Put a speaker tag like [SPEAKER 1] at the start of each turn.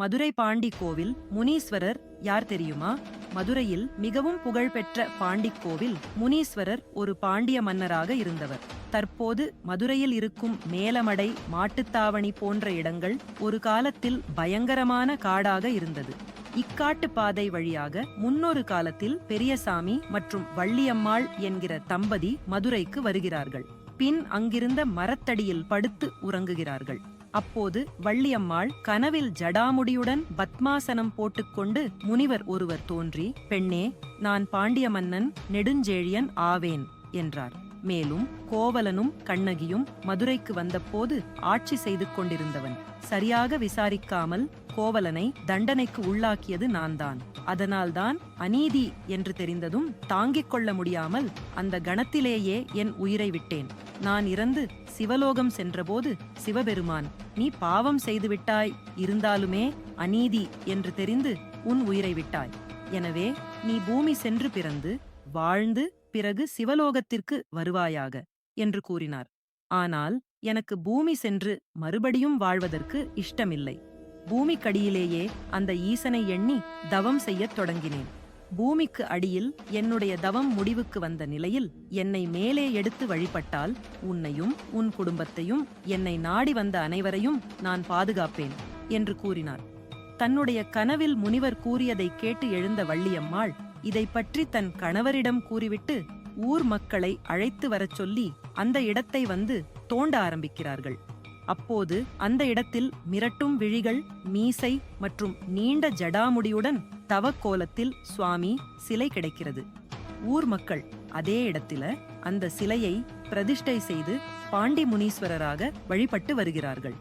[SPEAKER 1] மதுரை பாண்டி கோவில் முனீஸ்வரர் யார் தெரியுமா? மதுரையில் மிகவும் புகழ்பெற்ற பாண்டி கோவில் முனீஸ்வரர் ஒரு பாண்டிய மன்னராக இருந்தவர். தற்போது மதுரையில் இருக்கும் மேலமடை மாட்டுத்தாவணி போன்ற இடங்கள் ஒரு காலத்தில் பயங்கரமான காடாக இருந்தது. இக்காட்டு பாதை வழியாக முன்னொரு காலத்தில் பெரியசாமி மற்றும் வள்ளியம்மாள் என்கிற தம்பதி மதுரைக்கு வருகிறார்கள். பின் அங்கிருந்த மரத்தடியில் படுத்து உறங்குகிறார்கள். அப்போது வள்ளியம்மாள் கனவில் ஜடாமுடியுடன் பத்மாசனம் போட்டுக்கொண்டு முனிவர் ஒருவர் தோன்றி பெண்ணே நான் பாண்டிய மன்னன் நெடுஞ்செழியன் ஆவேன் என்றார். மேலும் கோவலனும் கண்ணகியும் மதுரைக்கு வந்தபோது ஆட்சி செய்து கொண்டிருந்தவன். சரியாக விசாரிக்காமல் கோவலனை தண்டனைக்கு உள்ளாக்கியது நான்தான். அதனால்தான் அநீதி என்று தெரிந்ததும் தாங்கிக் கொள்ள முடியாமல் அந்த கணத்திலேயே என் உயிரை விட்டேன். நான் இறந்து சிவலோகம் சென்றபோது சிவபெருமான் நீ பாவம் செய்துவிட்டாய் இருந்தாலுமே அநீதி என்று தெரிந்து உன் உயிரை விட்டாய். எனவே நீ பூமி சென்று பிறந்து வாழ்ந்து பிறகு சிவலோகத்திற்கு வருவாயாக என்று கூறினார். ஆனால் எனக்கு பூமி சென்று மறுபடியும் வாழ்வதற்கு இஷ்டமில்லை. பூமிக்கடியிலேயே அந்த ஈசனை எண்ணி தவம் செய்யத் தொடங்கினேன். பூமிக்கு அடியில் என்னுடைய தவம் முடிவுக்கு வந்த நிலையில் என்னை மேலே எடுத்து வழிபட்டால் உன்னையும் உன் குடும்பத்தையும் என்னை நாடி வந்த அனைவரையும் நான் பாதுகாப்பேன் என்று கூறினார். தன்னுடைய கனவில் முனிவர் கூறியதை கேட்டு எழுந்த வள்ளியம்மாள் இதை பற்றி தன் கணவரிடம் கூறிவிட்டு ஊர் மக்களை அழைத்து வரச் சொல்லி அந்த இடத்தை வந்து தோண்ட ஆரம்பிக்கிறார்கள். அப்போது அந்த இடத்தில் மிரட்டும் விழிகள் மீசை மற்றும் நீண்ட ஜடாமுடியுடன் தவக்கோலத்தில் சுவாமி சிலை கிடைக்கிறது. ஊர் மக்கள் அதே இடத்தில அந்த சிலையை பிரதிஷ்டை செய்து பாண்டி முனீஸ்வரராக வழிபட்டு வருகிறார்கள்.